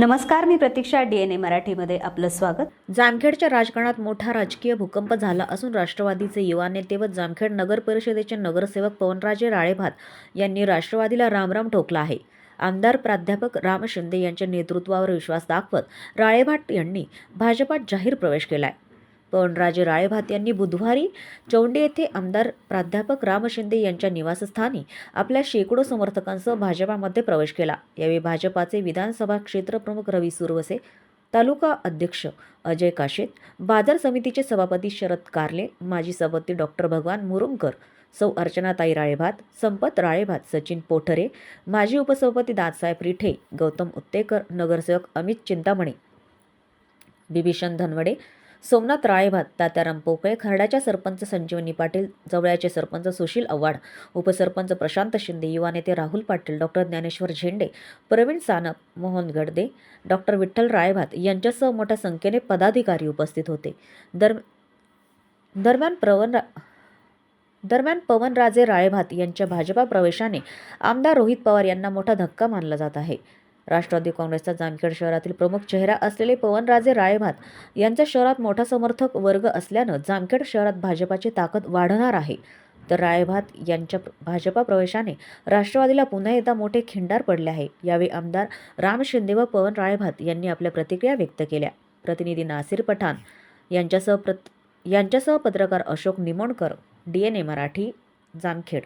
नमस्कार मी प्रतीक्षा D N ए मराठीमध्ये आपलं स्वागत. जामखेडच्या राजकारणात मोठा राजकीय भूकंप झाला असून राष्ट्रवादीचे युवा नेते व जामखेड नगर परिषदेचे नगरसेवक पवनराजे राळेभात यांनी राष्ट्रवादीला रामराम ठोकला आहे. आमदार प्राध्यापक राम शिंदे यांच्या नेतृत्वावर विश्वास दाखवत राळेभाट यांनी भाजपात जाहीर प्रवेश केला आहे पण राजे राळेभात यांनी बुधवारी चौंडे येथे आमदार प्राध्यापक राम शिंदे यांच्या निवासस्थानी आपल्या शेकडो समर्थकांसह भाजपामध्ये प्रवेश केला. यावेळी भाजपाचे विधानसभा क्षेत्र प्रमुख रवी सुरवसे तालुका अध्यक्ष अजय काशेत बाजार समितीचे सभापती शरद कारले माजी सभापती डॉक्टर भगवान मुरुमकर सौ अर्चनाताई राळेभात संपत राळेभात सचिन पोठरे माजी उपसभापती दादसाहेब रिठे गौतम उत्तेकर नगरसेवक अमित चिंतामणे बिभीषण धनवडे सोमनाथ राळेभात तात्याराम पोकळे खर्डाच्या सरपंच संजीवनी पाटील जवळ्याचे सरपंच सुशील आव्हाड उपसरपंच प्रशांत शिंदे युवा नेते राहुल पाटील डॉक्टर ज्ञानेश्वर झेंडे प्रवीण सानप मोहन गडदे डॉक्टर विठ्ठल राळेभात यांच्यासह मोठ्या संख्येने पदाधिकारी उपस्थित होते. दर दरम्यान प्रवन रा दरम्यान पवनराजे राळेभात यांच्या भाजपा प्रवेशाने आमदार रोहित पवार यांना मोठा धक्का मानला जात आहे. राष्ट्रवादी काँग्रेसचा जामखेड शहरातील प्रमुख चेहरा असलेले पवनराजे राळेभात यांचा शहरात मोठा समर्थक वर्ग असल्यानं जामखेड शहरात भाजपाची ताकद वाढणार आहे. तर रायभात यांच्या भाजपा प्रवेशाने राष्ट्रवादीला पुन्हा एकदा मोठे खिंडार पडले आहे. यावेळी आमदार राम शिंदे व पवन रायभात यांनी आपल्या प्रतिक्रिया व्यक्त केल्या. प्रतिनिधी नासिर पठाण यांच्यासह प्रत यांच्यासह पत्रकार Ashok Nimonkar D N A Marathi Jamkhed.